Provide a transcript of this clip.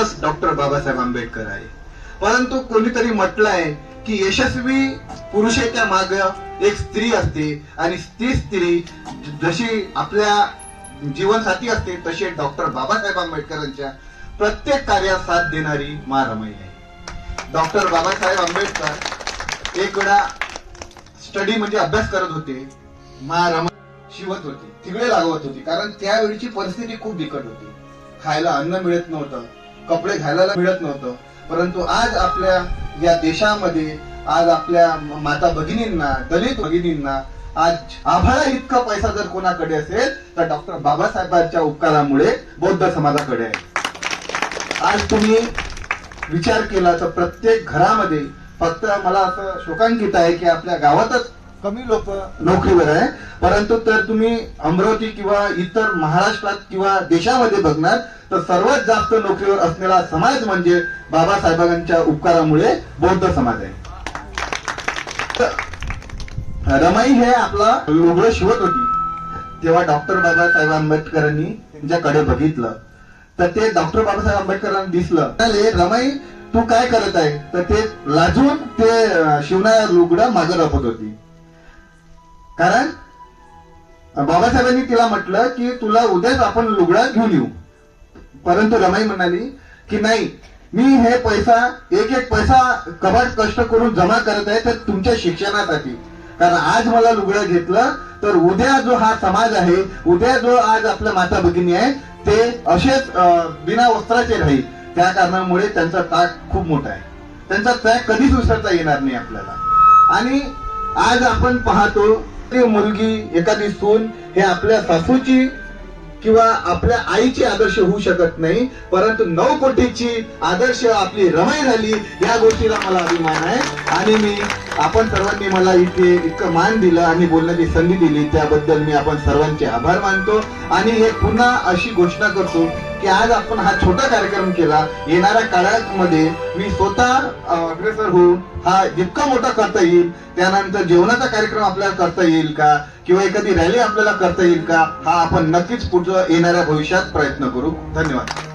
फक्तच डॉक्टर बाबासाहेब आंबेडकर आहे. परंतु कोणीतरी म्हटलंय की यशस्वी पुरुषाच्या माग एक स्त्री असते आणि ती स्त्री जशी आपल्या जीवनसाथी असते तशी डॉक्टर बाबासाहेब आंबेडकरांच्या प्रत्येक कार्यात साथ देणारी मा रमाई आहे. डॉक्टर बाबासाहेब आंबेडकर एक वेळा स्टडी म्हणजे अभ्यास करत होते मा रमा शिवत होती तिकडे लागवत होती कारण त्यावेळीची परिस्थिती खूप बिकट होती. खायला अन्न मिळत नव्हतं. कपडे घालायला मिळत नव्हतं. परंतु आज आपल्या या देशामध्ये आज आपल्या माता भगिनींना दलित भगिनींना आज आभाळा इतका पैसा जर कोणाकडे असेल तर डॉक्टर बाबासाहेबांच्या उपकारामुळे बौद्ध समाजाकडे आहे. आज तुम्ही विचार केला तर प्रत्येक घरामध्ये फक्त मला असं शोकांकित आहे की आपल्या गावातच कमी लोक नोकरीवर आहे. परंतु तर तुम्ही अमरावती किंवा इतर महाराष्ट्रात किंवा देशामध्ये बघणार तर सर्वात जास्त नोकरीवर असलेला समाज म्हणजे बाबासाहेबांच्या उपकारामुळे बौद्ध समाज आहे. तर रमाई हे आपला रुग्ण शिवत होती. तेव्हा डॉक्टर बाबासाहेब आंबेडकरांनी त्यांच्याकडे बघितलं. तर ते डॉक्टर बाबासाहेब आंबेडकरांना दिसलं. रमाई तू काय करत आहे? तर ते लाजून ते शिवना शिवणा लुगडं मागं लपत होती. कारण बाबासाहेबांनी तिला म्हटलं की तुला उद्याच आपण लुगडा घेऊन येऊ. परंतु रमाई म्हणाली की नाही मी हे पैसा एक एक पैसा कबाट कष्ट करून जमा करत आहे तर तुमच्या शिक्षणासाठी. कारण आज मला लुगडं घेतलं तर उद्या जो हा समाज आहे उद्या जो आज आपल्या माता भगिनी आहे ते असेच बिना वस्त्राचे राहील. त्या कारणामुळे त्यांचा ताक खूप मोठा आहे. त्यांचा त्याग कधीच विसरता येणार नाही आपल्याला. आणि आज आपण पाहतो ती मुलगी एखादी सून हे आपल्या सासूची किंवा आपल्या आईची आदर्श होऊ शकत नाही परंतु नऊ कोटीची आदर्श आपली रमाई झाली या गोष्टीला मला अभिमान आहे. आणि मी आपण सर्वांनी मला इथे इतकं मान दिलं आणि बोलण्याची संधी दिली त्याबद्दल मी आपण सर्वांचे आभार मानतो. आणि हे पुन्हा अशी घोषणा करतो की आज आपण हा छोटा कार्यक्रम केला. येणाऱ्या काळामध्ये मी स्वतः अग्रेसर होऊन हा जितका मोठा करता येईल त्यानंतर जेवणाचा कार्यक्रम आपल्याला करता येईल का? किंवा एखादी रॅली आपल्याला करता येईल का? हा आपण नक्कीच पुढचं येणाऱ्या भविष्यात प्रयत्न करू. धन्यवाद.